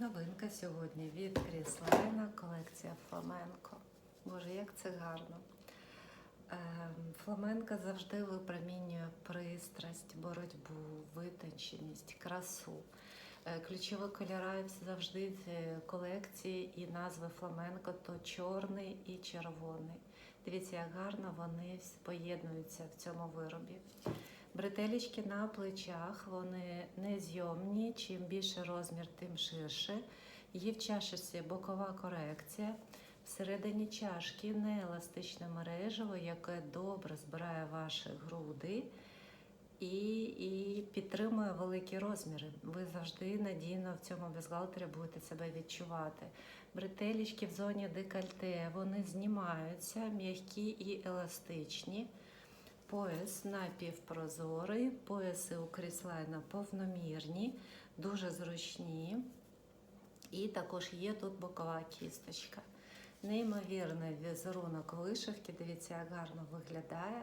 Новинка сьогодні від Кріс колекція Фламенко. Боже, як це гарно. Ем, Фламенко завжди випромінює пристрасть, боротьбу, витонченість, красу. Е, Ключові кольори завжди в колекції і назви фламенко то чорний і червоний. Дивіться, як гарно вони поєднуються в цьому виробі. Бретелечки на плечах, вони незйомні. Чим більше розмір, тим ширше. Є в чашці бокова корекція. Всередині чашки нееластичне мережево, яке добре збирає ваші груди і, і підтримує великі розміри. Ви завжди надійно в цьому бюстгальтері будете себе відчувати. Бретелічки в зоні декольте, вони знімаються, м'які і еластичні. Пояс напівпрозорий, пояси у кріслайна повномірні, дуже зручні. І також є тут бокова кісточка. Неймовірний візерунок вишивки. Дивіться, як гарно виглядає.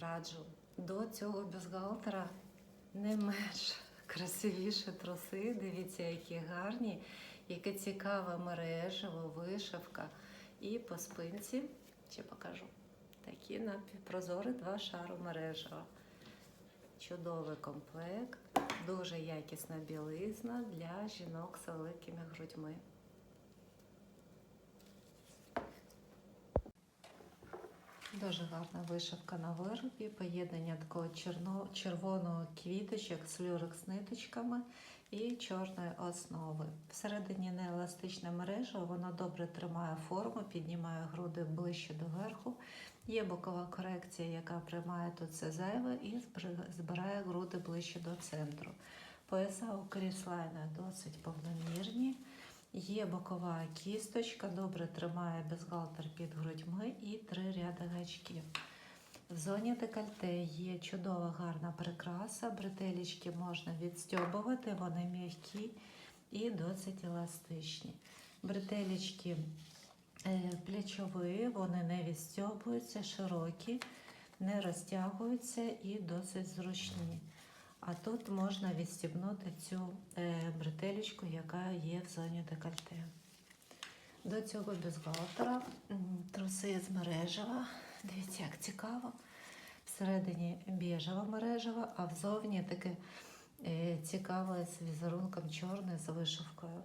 Раджу до цього бюстгальтера не менш красивіші труси. Дивіться, які гарні, яке цікаве мережево, вишивка. І по спинці ще покажу. Такі напівпрозорі два шару мережева. Чудовий комплект, дуже якісна білизна для жінок з великими грудьми. Дуже гарна вишивка на виробі, поєднання такого черно, червоного квіточок з люрекс ниточками і чорної основи. Всередині нееластичне мережа, воно добре тримає форму, піднімає груди ближче до верху. Є бокова корекція, яка приймає тут все зайве і збирає груди ближче до центру. Пояса у кріслайна досить повномірні. Є бокова кісточка, добре тримає бюстгальтер під грудьми і три ряди гачків. В зоні декольте є чудова гарна прикраса. Бретелічки можна відстьобувати, вони м'які і досить еластичні. Бретелічки е, плечові, вони не відстьобуються, широкі, не розтягуються і досить зручні. А тут можна відстібнути цю е, бретелечку, яка є в зоні декольте. До цього бюстгальтера труси з мережева. Дивіться, як цікаво. Всередині біжева мережева, а взовні таке е, цікаве з візерунком чорний з вишивкою.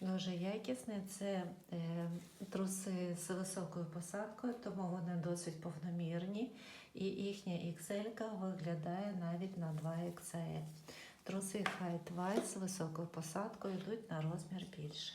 Дуже якісний. Це е, труси з високою посадкою, тому вони досить повномірні. І їхня XL виглядає навіть на 2 XL. Труси Height White з високою посадкою йдуть на розмір більше.